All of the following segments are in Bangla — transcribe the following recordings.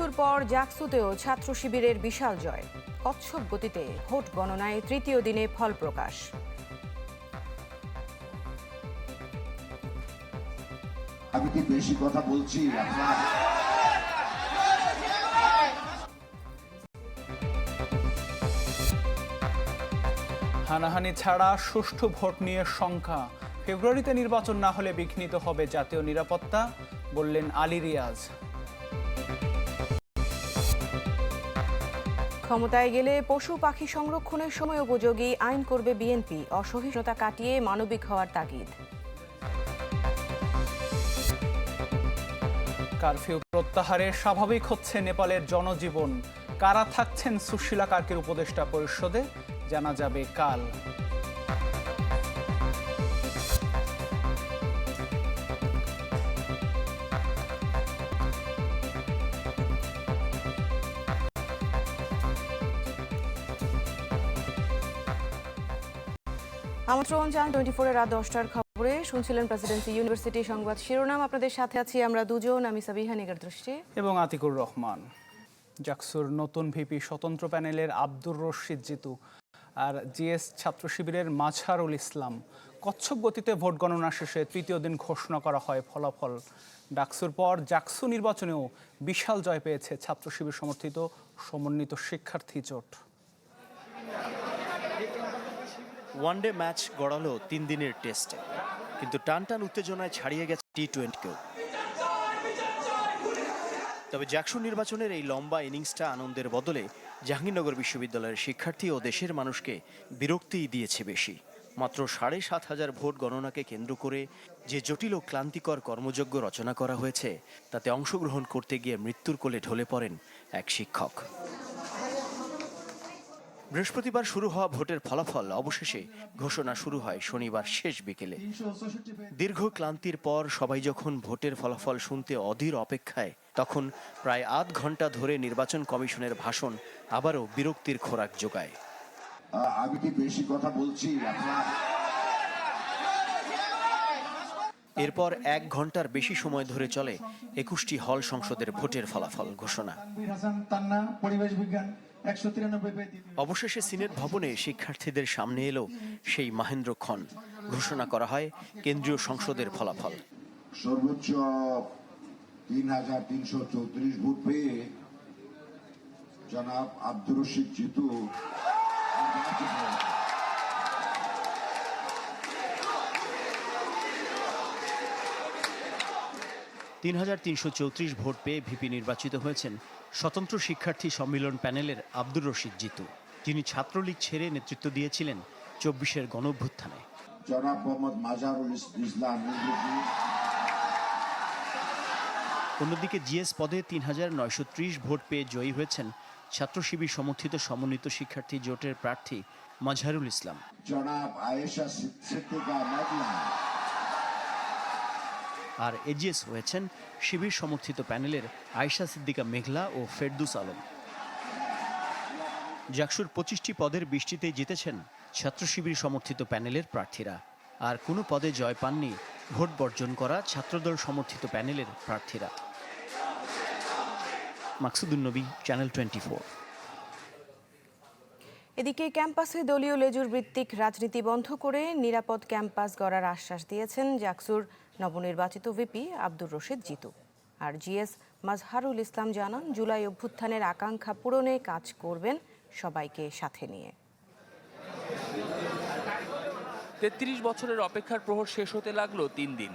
ডাকসুর পর জাকসুতেও ছাত্র শিবিরের বিশাল জয়। কচ্ছপ গতিতে ভোট গণনায় তৃতীয় দিনে ফল প্রকাশ। আমি কি বেশি কথা বলছি হানাহানি ছাড়া সুষ্ঠু ভোট নিয়ে সংখ্যা ফেব্রুয়ারিতে নির্বাচন না হলে বিঘ্নিত হবে জাতীয় নিরাপত্তা বললেন আলী রিয়াজ। ক্ষমতায় গেলে পশু পাখি সংরক্ষণের সময় উপযোগী আইন করবে বিএনপি। অসহিষ্ণুতা কাটিয়ে মানবিক হওয়ার তাগিদ। কারফিউ প্রত্যাহারে স্বাভাবিক হচ্ছে নেপালের জনজীবন। কারা থাকছেন সুশীলা কার্কের উপদেষ্টা পরিষদে? জানা যাবে কাল। আমন্ত্রণ জান টোয়েন্টি ফোরের রাত দশটার খবরে। শুনছিলেন প্রেসিডেন্সি ইউনিভার্সিটি সংবাদ শিরোনাম। আপনাদের সাথে আছি আমরা দুজন, আমি সাবিহা নিগার দৃষ্টি। এবং আতিকুর রহমান। জাকসুর নতুন ভিপি স্বতন্ত্র প্যানেলের আব্দুর রশিদ জিতু আর জিএস ছাত্র শিবিরের মাঝহারুল ইসলাম। কচ্ছপ গতিতে ভোট গণনা শেষে তৃতীয় দিন ঘোষণা করা হয় ফলাফল। ডাকসুর পর জাকসু নির্বাচনেও বিশাল জয় পেয়েছে ছাত্র শিবির সমর্থিত সমন্বিত শিক্ষার্থী জোট। ওয়ানডে ম্যাচ গড়ালো তিন দিনের টেস্টে। কিন্তু টান টান উত্তেজনায় ছাড়িয়ে গেছে টি টোয়েন্টিকেও তবে জ্যাকসু নির্বাচনের এই লম্বা ইনিংসটা আনন্দের বদলে জাহাঙ্গীরনগর বিশ্ববিদ্যালয়ের শিক্ষার্থী ও দেশের মানুষকে বিরক্তিই দিয়েছে বেশি। মাত্র সাড়ে সাত হাজার ভোট গণনাকে কেন্দ্র করে যে জটিল ও ক্লান্তিকর কর্মযজ্ঞ রচনা করা হয়েছে, তাতে অংশগ্রহণ করতে গিয়ে মৃত্যুর কোলে ঢলে পড়েন এক শিক্ষক। বৃহস্পতিবার শুরু হওয়া ভোটের ফলাফল অবশেষে ঘোষণা শুরু হয় শনিবার শেষ বিকেলে। দীর্ঘ ক্লান্তির পর সবাই যখন ভোটের ফলাফল শুনতে অধীর অপেক্ষায়, তখন প্রায় আধ ঘণ্টা ধরে নির্বাচন কমিশনের ভাষণ আবারও বিরক্তির খোরাক যোগায়। আমি কি বেশি কথা বলছি? আপনার এরপর এক ঘণ্টার বেশি সময় ধরে চলে একুশটি হল সংসদের ভোটের ফলাফল ঘোষণা। পরিবেশ বিজ্ঞান। অবশেষে সিনেট ভবনে শিক্ষার্থীদের সামনে এলো সেই মাহেন্দ্র খন ঘোষণা করা হয় কেন্দ্রীয় সংসদের ফলাফল। সর্বোচ্চ তিন হাজার তিনশো চৌত্রিশ ভোট পেয়ে জনাব আব্দুর রশিদ জিতু। তিন হাজার তিনশো চৌত্রিশ ভোট পেয়ে ভিপি নির্বাচিত হয়েছেন স্বতন্ত্র শিক্ষার্থী সম্মেলন প্যানেলের আব্দুর রশিদ জিতু। যিনি ছাত্রলীগ ছেড়ে নেতৃত্ব দিয়েছিলেন চব্বিশের গণঅভ্যুত্থানে জনাব মোহাম্মদ মাজারুল ইসলাম অন্যদিকে জিএস পদে তিন হাজার নয়শো ত্রিশ ভোট পেয়ে জয়ী হয়েছেন ছাত্র শিবির সমর্থিত সমন্বিত শিক্ষার্থী জোটের প্রার্থী মাজহারুল ইসলাম। জনাব আয়েশা সিদ্দিকা আর এজিএস হয়েছেন শিবির সমর্থিত প্যানেলের আয়শা সিদ্দিকা মেঘলা ও ফেরদুস আলম। জাকসুর পঁচিশটি পদের বৃষ্টিতে জিতেছেন ছাত্র শিবির সমর্থিত প্যানেলের প্রার্থীরা। আর কোনো পদে জয় পাননি ভোট বর্জন করা ছাত্রদল সমর্থিত প্যানেলের প্রার্থীরা। মাকসুদুন নবী চ্যানেল টোয়েন্টি এদিকে ক্যাম্পাসে দলীয় লেজুর ভিত্তিক রাজনীতি বন্ধ করে নিরাপদ ক্যাম্পাস গড়ার আশ্বাস দিয়েছেন জাকসুর নবনির্বাচিত ভিপি আব্দুর রশিদ জিতু। আর জিএস মাজহারুল ইসলাম জানান, জুলাই অভ্যুত্থানের আকাঙ্ক্ষা পূরণে কাজ করবেন সবাইকে সাথে নিয়ে। তেত্রিশ বছরের অপেক্ষার প্রহর শেষ হতে লাগল তিন দিন।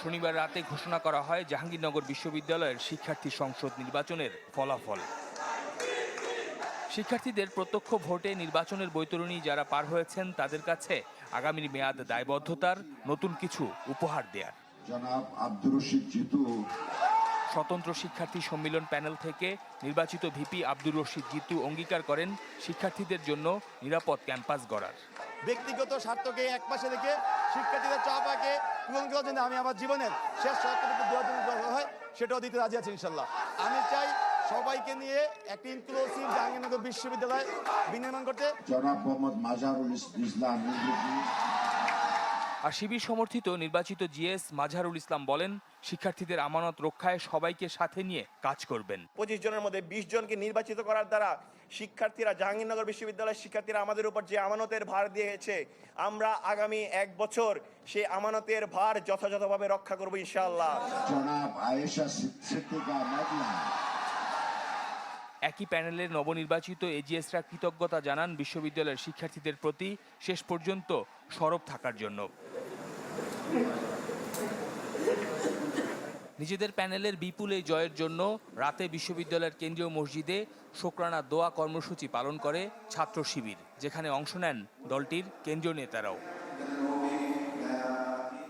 শনিবার রাতে ঘোষণা করা হয়, জাহাঙ্গীরনগর বিশ্ববিদ্যালয়ের শিক্ষার্থী সংসদ নির্বাচনের ফলাফল। শিক্ষার্থীদের প্রত্যক্ষ ভোটে নির্বাচনের বৈতরণী যারা পার হয়েছেন তাদের কাছে আগামীর মেয়াদ দায়বদ্ধতার নতুন কিছু উপহার দেয়ার। জনাব আব্দুর রশিদ জিতু। স্বতন্ত্র শিক্ষার্থী সম্মিলন প্যানেল থেকে নির্বাচিত ভিপি আব্দুর রশিদ জিতু অঙ্গীকার করেন শিক্ষার্থীদের জন্য নিরাপদ ক্যাম্পাস গড়ার। ব্যক্তিগত স্বার্থকে এক পাশে রেখে শিক্ষার্থীদের চাপাকে পূরণ করার জন্য আমি আমার জীবনের শেষ স্বার্থটুকু দেওয়ার জন্য হয় সেটাও দিতে রাজি আছি ইনশাল্লাহ। আমি চাই সবাইকে নিয়ে একটি ইনক্লুসিভ জাহাঙ্গীরনগর বিশ্ববিদ্যালয় বিনির্মাণ করতে জনাব মোহাম্মদ মাজারুল ইসলাম আর শিবির সমর্থিত নির্বাচিত জিএস মাঝহারুল ইসলাম বলেন শিক্ষার্থীদের আমানত রক্ষায় সবাইকে সাথে নিয়ে কাজ করবেন। পঁচিশ জনের মধ্যে বিশ জনকে নির্বাচিত করার দ্বারা শিক্ষার্থীরা জাহাঙ্গীরনগর বিশ্ববিদ্যালয়ের শিক্ষার্থীরা আমাদের উপর যে আমানতের ভার দিয়েছে আমরা আগামী এক বছর সেই আমানতের ভার যথাযথভাবে রক্ষা করব ইনশাআল্লাহ জনাব আয়েশা সিদ্দিকা মেঘনা একই প্যানেলের নবনির্বাচিত এজিএসরা কৃতজ্ঞতা জানান বিশ্ববিদ্যালয়ের শিক্ষার্থীদের প্রতি শেষ পর্যন্ত সরব থাকার জন্য। নিজেদের প্যানেলের বিপুল এই জয়ের জন্য রাতে বিশ্ববিদ্যালয়ের কেন্দ্রীয় মসজিদে শোকরানা দোয়া কর্মসূচি পালন করে ছাত্র শিবির, যেখানে অংশ নেন দলটির কেন্দ্রীয় নেতারাও।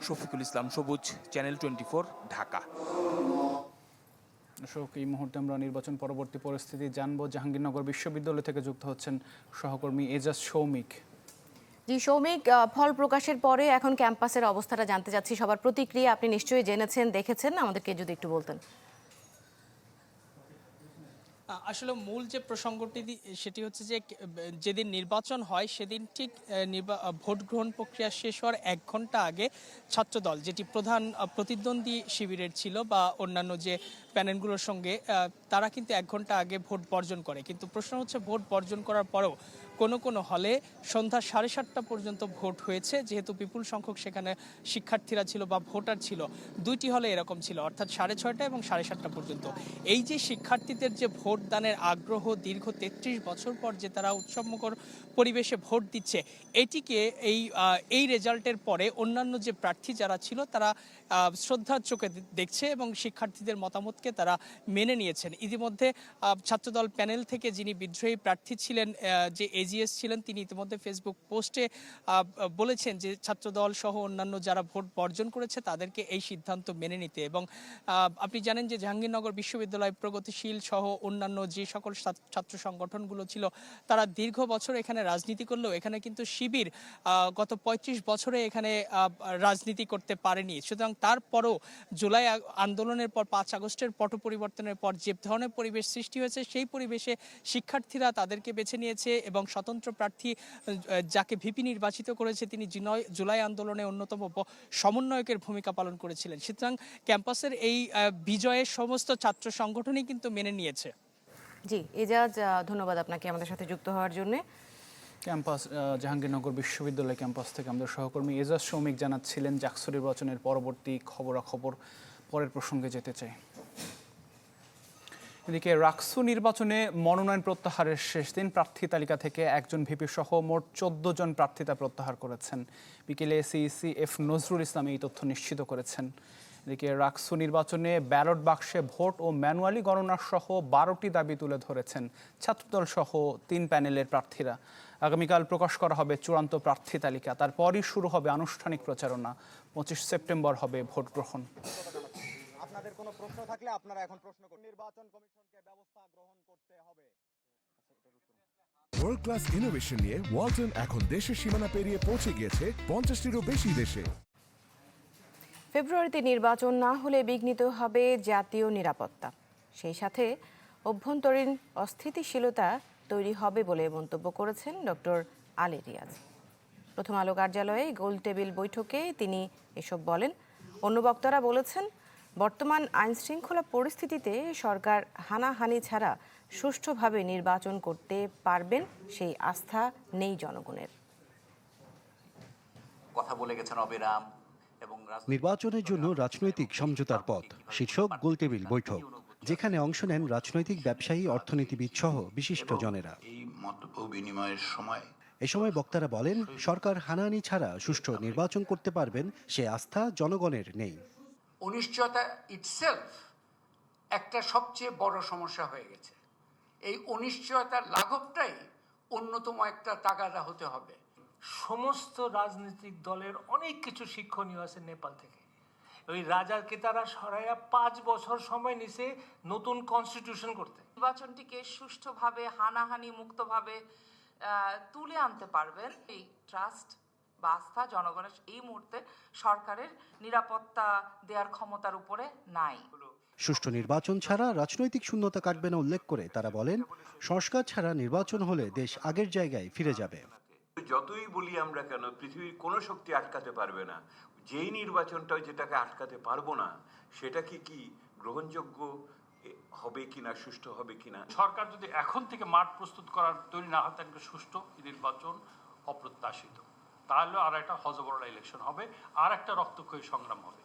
শফিকুল ইসলাম সবুজ, চ্যানেল টোয়েন্টি ঢাকা। দর্শক, এই মুহূর্তে আমরা নির্বাচন পরবর্তী পরিস্থিতি জানব। জাহাঙ্গীরনগর বিশ্ববিদ্যালয় থেকে যুক্ত হচ্ছেন সহকর্মী এজাজ সৌমিক। জি, সৌমিক ফল প্রকাশের পরে এখন ক্যাম্পাসের অবস্থাটা জানতে চাচ্ছি। সবার প্রতিক্রিয়া আপনি নিশ্চয়ই জেনেছেন, দেখেছেন। আমাদেরকে যদি একটু বলতেন। আসলে মূল যে প্রসঙ্গটি সেটি হচ্ছে যে যেদিন নির্বাচন হয়, সেদিন ঠিক ভোট গ্রহণ প্রক্রিয়া শেষ হওয়ার এক ঘণ্টা আগে ছাত্রদল, যেটি প্রধান প্রতিদ্বন্দ্বী শিবিরের ছিল বা অন্যান্য যে প্যানেলগুলোর সঙ্গে তারা কিন্তু এক ঘণ্টা আগে ভোট বর্জন করে। কিন্তু প্রশ্ন হচ্ছে, ভোট বর্জন করার পরেও কোনো কোনো হলে সন্ধ্যা সাড়ে সাতটা পর্যন্ত ভোট হয়েছে। যেহেতু বিপুল সংখ্যক সেখানে শিক্ষার্থীরা ছিল বা ভোটার ছিল, দুইটি হলে এরকম ছিল, অর্থাৎ সাড়ে ছয়টা এবং সাড়ে সাতটা পর্যন্ত। এই যে শিক্ষার্থীদের যে ভোটদানের আগ্রহ দীর্ঘ তেত্রিশ বছর পর যে তারা উৎসবমুখর পরিবেশে ভোট দিচ্ছে, এটিকে এই এই রেজাল্টের পরে অন্যান্য যে প্রার্থী যারা ছিল তারা শ্রদ্ধার চোখে দেখছে এবং শিক্ষার্থীদের মতামতকে তারা মেনে নিয়েছেন। ইতিমধ্যে ছাত্রদল প্যানেল থেকে যিনি বিদ্রোহী প্রার্থী ছিলেন যে যে এজিএস ছিলেন, তিনি ইতিমধ্যে ফেসবুক পোস্টে বলেছেন যে ছাত্রদল সহ অন্যান্য যারা ভোট বর্জন করেছে, তাদেরকে এই সিদ্ধান্ত মেনে নিতে। এবং আপনি জানেন যে জাহাঙ্গীরনগর বিশ্ববিদ্যালয় প্রগতিশীল সহ অন্যান্য যে সকল ছাত্র- সংগঠনগুলো ছিল, তারা দীর্ঘ বছর এখানে রাজনীতি করলেও এখানে কিন্তু শিবির গত পঁয়ত্রিশ বছরে এখানে রাজনীতি করতে পারেনি। সুতরাং তারপরও জুলাই আন্দোলনের পর পাঁচ আগস্টের পট পরিবর্তনের পর যে ধরনের পরিবেশ সৃষ্টি হয়েছে, সেই পরিবেশে শিক্ষার্থীরা তাদেরকে বেছে নিয়েছে এবং স্বতন্ত্র প্রার্থী যাকে ভিপি নির্বাচিত করেছে তিনি জুনয়- জুলাই আন্দোলনে অন্যতম সমন্বয়কের ভূমিকা পালন করেছিলেন। সুতরাং ক্যাম্পাসের এই বিজয়ের সমস্ত ছাত্র সংগঠনই কিন্তু মেনে নিয়েছে। জি এজাজ ধন্যবাদ আপনাকে আমাদের সাথে যুক্ত হওয়ার জন্য। ক্যাম্পাস জাহাঙ্গীরনগর বিশ্ববিদ্যালয় ক্যাম্পাস থেকে আমাদের সহকর্মী এজাজ শ্রমিক জানাচ্ছিলেন জাকসু নির্বাচনের পরবর্তী খবরাখবর পরের প্রসঙ্গে যেতে চাই। এদিকে রাকসু নির্বাচনে মনোনয়ন প্রত্যাহারের শেষ দিন। প্রার্থী তালিকা থেকে একজন ভিপি সহ মোট চোদ্দ জন প্রার্থিতা প্রত্যাহার করেছেন। বিকেলে সিইসি এফ নজরুল ইসলাম এই তথ্য নিশ্চিত করেছেন। এদিকে রাকসু নির্বাচনে ব্যালট বাক্সে ভোট ও ম্যানুয়ালি গণনা সহ বারোটি দাবি তুলে ধরেছেন ছাত্রদল সহ তিন প্যানেলের প্রার্থীরা। আগামীকাল প্রকাশ করা হবে চূড়ান্ত প্রার্থী তালিকা। তারপরই শুরু হবে আনুষ্ঠানিক প্রচারণা। পঁচিশ সেপ্টেম্বর হবে ভোট গ্রহণ। প্রশ্ন থাকলে আপনারা এখন প্রশ্ন করুন। নির্বাচন কমিশনকে ব্যবস্থা গ্রহণ করতে হবে। ওয়ার্ল্ড ক্লাস ইনোভেশন নিয়ে ওয়ালটন এখন দেশের সীমানা পেরিয়ে পৌঁছে গিয়েছে পঞ্চাশটিরও বেশি দেশে। ফেব্রুয়ারিতে নির্বাচন না হলে বিঘ্নিত হবে জাতীয় নিরাপত্তা। সেই সাথে অভ্যন্তরীণ অস্থিতিশীলতা তৈরি হবে বলে মন্তব্য করেছেন ডক্টর আলী রিয়াজ। প্রথম আলো কার্যালয়ে গোল টেবিল বৈঠকে তিনি এসব বলেন। অন্য বক্তারা বলেছেন বর্তমান আইন শৃঙ্খলা পরিস্থিতিতে সরকার হানাহানি ছাড়া সুষ্ঠুভাবে নির্বাচন করতে পারবেন সেই আস্থা নেই জনগণের। কথা বলে গেছেন অবিরাম এবং নির্বাচনের জন্য রাজনৈতিক সমঝোতার পথ শীর্ষক গোলটেবিল বৈঠক যেখানে অংশ নেন রাজনৈতিক ব্যবসায়ী অর্থনীতিবিদ সহ বিশিষ্ট জনেরা। বিনিময়ের সময় এ সময় বক্তারা বলেন সরকার হানাহানি ছাড়া সুষ্ঠু নির্বাচন করতে পারবেন সে আস্থা জনগণের নেই। অনিশ্চয়তা ইটসেলফ একটা সবচেয়ে বড় সমস্যা হয়ে গেছে। এই অনিশ্চয়তার লাঘবটাই অন্যতম একটা তাগাদা হতে হবে। সমস্ত রাজনৈতিক দলের অনেক কিছু শিক্ষণীয় আছে নেপাল থেকে। ওই রাজাকে তারা সরাইয়া পাঁচ বছর সময় নিছে নতুন কনস্টিটিউশন করতে। নির্বাচনটিকে সুষ্ঠুভাবে হানাহানি মুক্তভাবে তুলে আনতে পারবেন। এই ট্রাস্ট বা আস্থা জনগণের এই মুহূর্তে সরকারের নিরাপত্তা দেওয়ার ক্ষমতার উপরে নাই। সুষ্ঠু নির্বাচন ছাড়া রাজনৈতিক শূন্যতা কাটবে না উল্লেখ করে তারা বলেন সংস্কার ছাড়া নির্বাচন হলে দেশ আগের জায়গায় ফিরে যাবে। যতই বলি আমরা কেন পৃথিবীর কোনো শক্তি আটকাতে পারবে না। যেই নির্বাচনটা যেটাকে আটকাতে পারব না সেটা কি কি গ্রহণযোগ্য হবে কিনা সুষ্ঠু হবে কিনা? সরকার যদি এখন থেকে মাঠ প্রস্তুত করার তৈরি না হয় তাহলে সুষ্ঠু নির্বাচন অপ্রত্যাশিত। তাহলে আর একটা হজবরলা ইলেকশন হবে আর একটা রক্তক্ষয়ী সংগ্রাম হবে।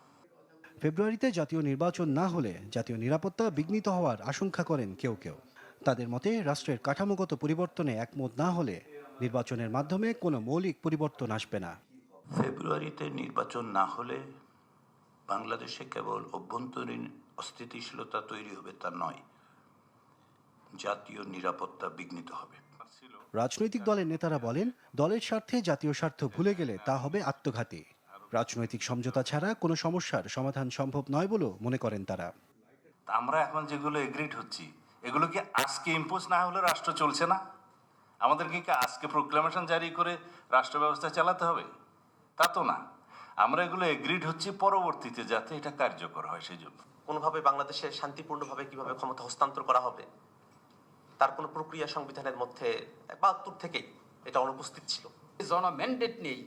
ফেব্রুয়ারিতে জাতীয় নির্বাচন না হলে জাতীয় নিরাপত্তা বিঘ্নিত হওয়ার আশঙ্কা করেন কেউ কেউ। তাদের মতে রাষ্ট্রের কাঠামোগত পরিবর্তনে একমত না হলে নির্বাচনের মাধ্যমে কোনো মৌলিক পরিবর্তন আসবে না। ফেব্রুয়ারিতে নির্বাচন না হলে বাংলাদেশে কেবল অভ্যন্তরীণ অস্থিতিশীলতা তৈরি হবে তা নয় জাতীয় নিরাপত্তা বিঘ্নিত হবে। রাজনৈতিক দলের নেতারা বলেন দলের স্বার্থে জাতীয় স্বার্থ ভুলে গেলে তা হবে আত্মঘাতী। রাজনৈতিক সমঝোতা ছাড়া কোনো সমস্যার সমাধান সম্ভব নয় বলেও মনে করেন তারা। তা আমরা এখন যেগুলো এগ্রিড হচ্ছি এগুলো কি আজকে ইম্পোজ না হলে রাষ্ট্র চলছে না? আমাদেরকে কি আজকে প্রোক্লামেশন জারি করে রাষ্ট্র ব্যবস্থা চালাতে হবে? তা তো না। আমরা এগুলো এগ্রিড হচ্ছি পরবর্তীতে যাতে এটা কার্যকর হয় সেই জন্য কোনোভাবে বাংলাদেশে শান্তিপূর্ণভাবে কীভাবে ক্ষমতা হস্তান্তর করা হবে? তার কোনো প্রক্রিয়া সংবিধানের মধ্যে বাহাত্তর থেকেই এটা অনুপস্থিত ছিল। জন ম্যান্ডেট নেই।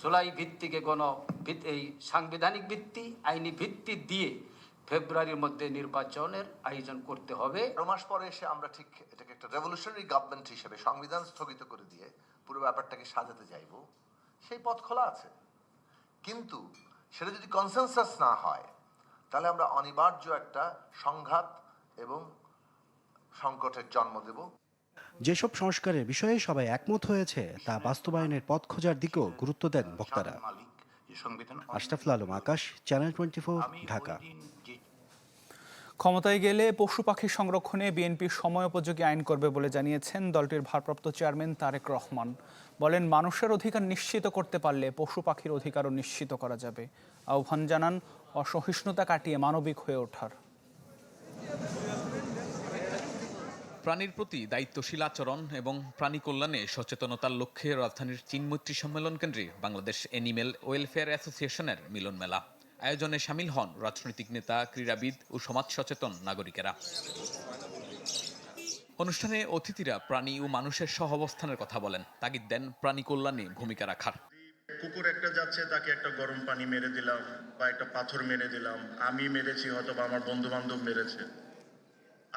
জুলাই ভিত্তিকে গণ এই সাংবিধানিক ভিত্তি আইনি ভিত্তি দিয়ে ফেব্রুয়ারির মধ্যে নির্বাচনের আয়োজন করতে হবে। মাস পরে এসে আমরা ঠিক এটাকে একটা রেভলিউশনারি গভর্নমেন্ট হিসেবে সংবিধান স্থগিত করে দিয়ে পুরো ব্যাপারটাকে সাজাতে চাইব সেই পথ খোলা আছে। কিন্তু সেটা যদি কনসেনসাস না হয় তাহলে আমরা অনিবার্য একটা সংঘাত এবং সংকটের জন্ম দেব। যেসব সংস্কারের বিষয়ে সবাই একমত হয়েছে তা বাস্তবায়নের পথ খোঁজার দিকেও গুরুত্ব দেন বক্তারা। Ashraful Alam Akash channel twenty Dhaka. ক্ষমতায় গেলে পশু পাখি সংরক্ষণে বিএনপি সময়োপযোগী আইন করবে বলে জানিয়েছেন দলটির ভারপ্রাপ্ত চেয়ারম্যান তারেক রহমান। বলেন মানুষের অধিকার নিশ্চিত করতে পারলে পশু পাখির অধিকারও নিশ্চিত করা যাবে। আহ্বান জানান অসহিষ্ণুতা কাটিয়ে মানবিক হয়ে ওঠার। প্রাণীর প্রতি দায়িত্বশীল আচরণ এবং প্রাণী কল্যাণে সচেতনতার লক্ষ্যে রাজধানীর চীনমৈত্রী সম্মেলন কেন্দ্রে বাংলাদেশ অ্যানিমেল ওয়েলফেয়ার অ্যাসোসিয়েশনের মিলন মেলা। আয়োজনে সামিল হন রাজনৈতিক নেতা, ক্রীড়াবিদ ও সমাজ সচেতন নাগরিকেরা। অনুষ্ঠানে অতিথিরা প্রাণী ও মানুষের সহাবস্থানের কথা বলেন। তাগিদ দেন প্রাণী কল্যাণে ভূমিকা রাখার। কুকুর একটা যাচ্ছে, তাকে একটা গরম পানি মেরে দিলাম বা একটা পাথর মেরে দিলাম। আমি মেরেছি হয়তো বা আমার বন্ধু বান্ধব মেরেছে।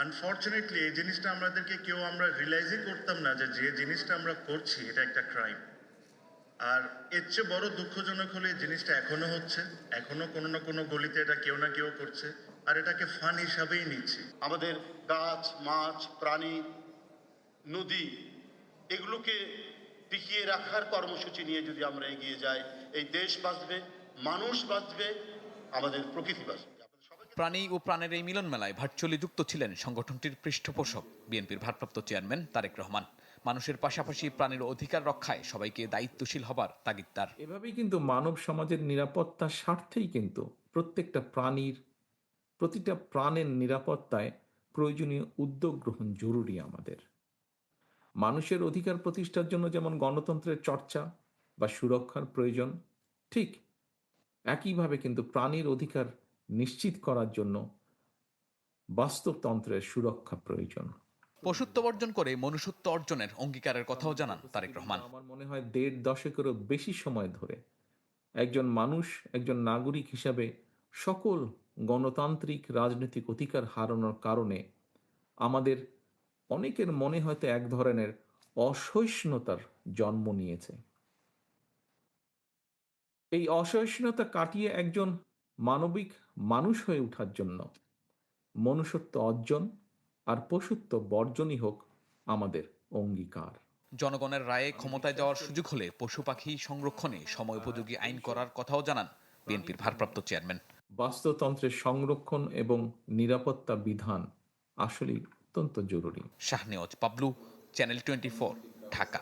আনফর্চুনেটলি এই জিনিসটা আমাদেরকে কেউ আমরা রিয়েলাইজই করতাম না যে যে জিনিসটা আমরা করছি, এটা একটা ক্রাইম আর এর চেয়ে বড় দুঃখজনক হলে এই জিনিসটা এখনও হচ্ছে, এখনও কোনো না কোনো গলিতে এটা কেউ না কেউ করছে, আর এটাকে ফান হিসাবেই নিচ্ছি। আমাদের গাছ, মাছ, প্রাণী, নদী, এগুলোকে টিকিয়ে রাখার কর্মসূচি নিয়ে যদি আমরা এগিয়ে যাই, এই দেশ বাঁচবে, মানুষ বাঁচবে, আমাদের প্রকৃতি বাঁচবে। প্রাণী ও প্রাণের এই মিলন মেলায় ভার্চুয়ালি যুক্ত ছিলেন সংগঠনটির পৃষ্ঠপোষক বিএনপির ভারপ্রাপ্ত চেয়ারম্যান তারেক রহমান। মানুষের পাশাপাশি প্রাণীর অধিকার রক্ষায় সবাইকে দায়িত্বশীল হবার তাগিদ তার। এভাবেই কিন্তু মানব সমাজের নিরাপত্তার স্বার্থেই কিন্তু প্রত্যেকটা প্রাণীর, প্রতিটা প্রাণের নিরাপত্তায় প্রয়োজনীয় উদ্যোগ গ্রহণ জরুরি আমাদের। মানুষের অধিকার প্রতিষ্ঠার জন্য যেমন গণতন্ত্রের চর্চা বা সুরক্ষার প্রয়োজন, ঠিক একইভাবে কিন্তু প্রাণীর অধিকার নিশ্চিত করার জন্য বাস্তবতন্ত্রের সুরক্ষা প্রয়োজন। পশুত্ব বর্জন করে মনুষ্যত্ব অর্জনের অঙ্গীকারের কথাও জানান তারেক রহমান। আমার মনে হয় দেড় দশকেরও বেশি সময় ধরে একজন মানুষ একজন নাগরিক হিসাবে সকল গণতান্ত্রিক রাজনৈতিক অধিকার হারানোর কারণে আমাদের অনেকের মনে হয়তো এক ধরনের অসহিষ্ণুতার জন্ম নিয়েছে। এই অসহিষ্ণুতা কাটিয়ে একজন মানবিক মানুষ হয়ে ওঠার জন্য। মনুষ্যত্ব অর্জন আর পশুত্ব বর্জনই হোক আমাদের অঙ্গীকার। জনগণের রায়ে ক্ষমতায় যাওয়ার সুযোগ হলে পশু পাখি সংরক্ষণে সময়োপযোগী আইন করার কথাও জানান বিএনপির ভারপ্রাপ্ত চেয়ারম্যান। বাস্তুতন্ত্রের সংরক্ষণ এবং নিরাপত্তা বিধান আসলেই অত্যন্ত জরুরি। Shahnewaz Pablu channel twenty Dhaka.